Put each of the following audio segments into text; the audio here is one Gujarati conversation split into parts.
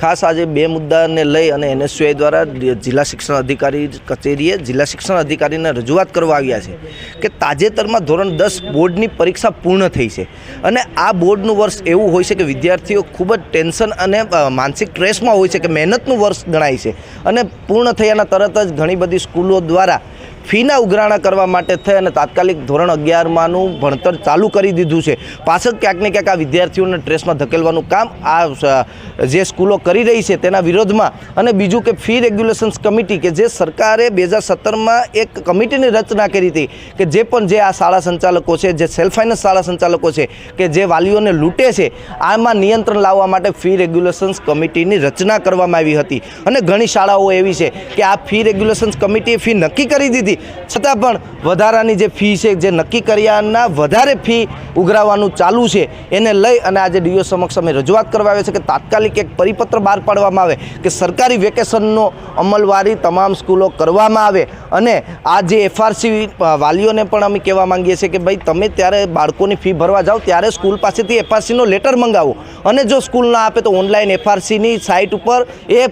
ખાસ આજે બે મુદ્દાને લઈ અને એનએસયુઆઈ દ્વારા જિલ્લા શિક્ષણ અધિકારી કચેરીએ જિલ્લા શિક્ષણ અધિકારીને રજૂઆત કરવા આવ્યા છે કે તાજેતરમાં ધોરણ દસ બોર્ડની પરીક્ષા પૂર્ણ થઈ છે. અને આ બોર્ડનું વર્ષ એવું હોય છે કે વિદ્યાર્થીઓ ખૂબ જ ટેન્શન અને માનસિક સ્ટ્રેસમાં હોય છે કે મહેનતનું વર્ષ ગણાય છે. અને પૂર્ણ થયાના તરત જ ઘણી બધી સ્કૂલો દ્વારા ફીના ઉઘરાણા કરવા માટે થઈ અને તાત્કાલિક ધોરણ અગિયારમાંનું ભણતર ચાલુ કરી દીધું છે. પાછળ ક્યાંક ને ક્યાંક આ વિદ્યાર્થીઓને ટ્રેસમાં ધકેલવાનું કામ આ જે સ્કૂલો કરી રહી છે તેના વિરોધમાં અને બીજું કે ફી રેગ્યુલેશન્સ કમિટી કે જે સરકારે બે હજાર સત્તરમાં એક કમિટીની રચના કરી હતી કે જે પણ જે આ શાળા સંચાલકો છે, જે સેલ્ફ ફાઇનાન્સ શાળા સંચાલકો છે કે જે વાલીઓને લૂંટે છે, આમાં નિયંત્રણ લાવવા માટે ફી રેગ્યુલેશન્સ કમિટીની રચના કરવામાં આવી હતી. અને ઘણી શાળાઓ એવી છે કે આ ફી રેગ્યુલેશન્સ કમિટીએ ફી નક્કી કરી દીધી છતાં પણ વધારાની જે ફી છે, જે નક્કી કર્યાના વધારે ફી ઉઘરાવવાનું ચાલુ છે, એને લઈ અને આજે ડીઓ સમક્ષ અમે રજૂઆત કરવા આવે છે કે તાત્કાલિક એક પરિપત્ર બહાર પાડવામાં આવે કે સરકારી વેકેશનનો અમલવારી તમામ સ્કૂલો કરવામાં આવે અને આ જે એફઆરસી વાલીઓને પણ અમે કહેવા માંગીએ છીએ કે ભાઈ, તમે ત્યારે બાળકોની ફી ભરવા જાઓ, ત્યારે સ્કૂલ પાસેથી એફઆરસીનો લેટર મંગાવો. અને જો સ્કૂલ ના આપે તો ઓનલાઈન એફઆરસીની સાઇટ ઉપર એ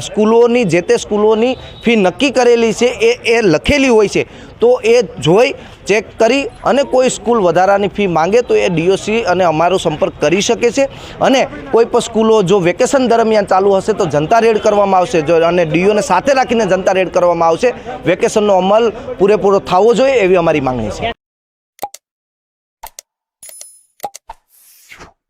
સ્કૂલોની, જે તે સ્કૂલોની ફી નક્કી કરેલી છે, એ એ લખેલી હોય છે, તો એ જોઈ ચેક કરી અને કોઈ સ્કૂલ વધારાની ફી માંગે તો એ ડીઓસી અને અમારો સંપર્ક કરી શકે છે. અને કોઈ પણ સ્કૂલો જો વેકેશન દરમિયાન ચાલુ હશે તો જનતા રેડ કરવામાં આવશે. જો અને ડીઓને સાથે રાખીને જનતા રેડ કરવામાં આવશે. વેકેશનનો અમલ પૂરેપૂરો થવો જોઈએ એવી અમારી માંગણી છે.